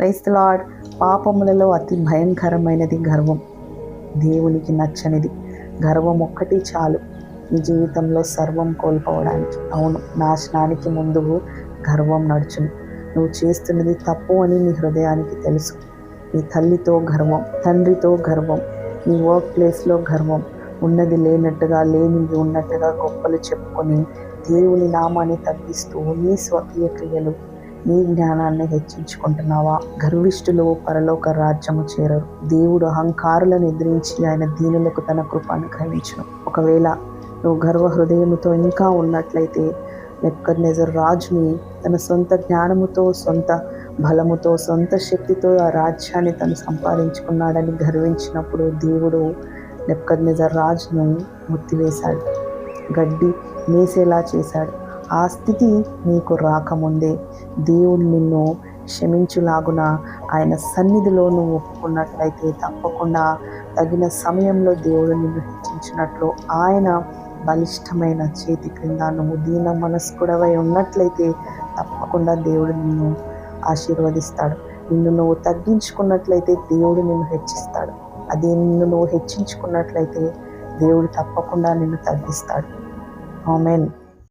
క్రైస్తలాడ్ పాపములలో అతి భయంకరమైనది గర్వం. దేవునికి నచ్చనిది. గర్వం ఒక్కటి చాలు. నీ జీవితంలో సర్వం కోల్పోవడానికి. అవును నాశనానికి ముందు గర్వం నడుచును. నువ్వు చేస్తున్నది తప్పు అని నీ హృదయానికి తెలుసు. నీ తల్లితో గర్వం తండ్రితో గర్వం నీ వర్క్ ప్లేస్లో గర్వం ఉన్నది లేనట్టుగా లేనిది ఉన్నట్టుగా గొప్పలు చెప్పుకొని దేవుని నామాన్ని తగ్గిస్తూ నీ స్వకీయ క్రియలు నీ జ్ఞానాన్ని హెచ్చించుకుంటున్నావా? గర్విష్ఠులు పరలోక రాజ్యము చేరరు. దేవుడు అహంకారులను ఎదిరించి ఆయన దీనులకు తన కృప అనుగ్రహించను. ఒకవేళ నువ్వు గర్వ హృదయముతో ఇంకా ఉన్నట్లయితే నెక్కర్నెజర్ రాజుని తన సొంత జ్ఞానముతో సొంత బలముతో సొంత శక్తితో ఆ రాజ్యాన్ని తను సంపాదించుకున్నాడని గర్వించినప్పుడు దేవుడు నెక్కర్నెజర్ రాజును ముత్తివేశాడు గడ్డి మేసేలా చేశాడు. ఆ స్థితి నీకు రాకముందే. దేవుడు నిన్ను క్షమించులాగున ఆయన సన్నిధిలో నువ్వు ఒప్పుకున్నట్లయితే తప్పకుండా తగిన సమయంలో దేవుడు నిన్ను హెచ్చించినట్లు ఆయన బలిష్టమైన చేతి క్రింద నువ్వు దీన మనస్కుడవై ఉన్నట్లయితే తప్పకుండా దేవుడు నిన్ను ఆశీర్వదిస్తాడు. నిన్ను నువ్వు తగ్గించుకున్నట్లయితే దేవుడు నిన్ను హెచ్చిస్తాడు. అది నిన్ను నువ్వు హెచ్చించుకున్నట్లయితే దేవుడు తప్పకుండా నిన్ను తగ్గిస్తాడు. ఆమెన్.